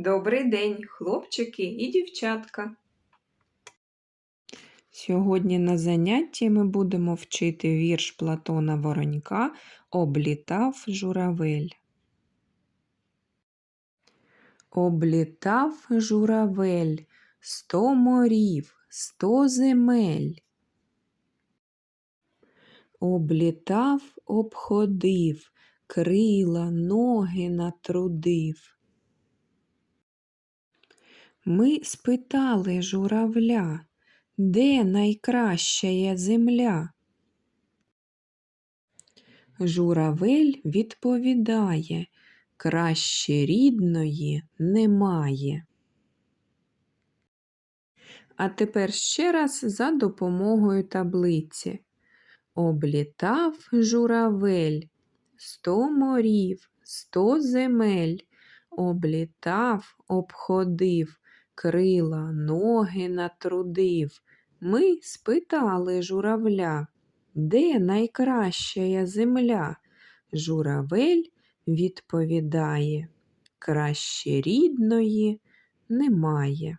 Добрий день, хлопчики і дівчатка. Сьогодні на занятті ми будемо вчити вірш Платона Воронька Облітав журавель. Облітав журавель сто морів, сто земель. Облітав, обходив, крила, ноги натрудив. Ми спитали журавля, де найкращая земля? Журавель відповідає, краще рідної немає. А тепер ще раз за допомогою таблиці. Облітав журавель сто морів, сто земель, облітав, обходив, крила, ноги натрудив. Ми спитали журавля, де найкращая земля? Журавель відповідає, краще рідної немає.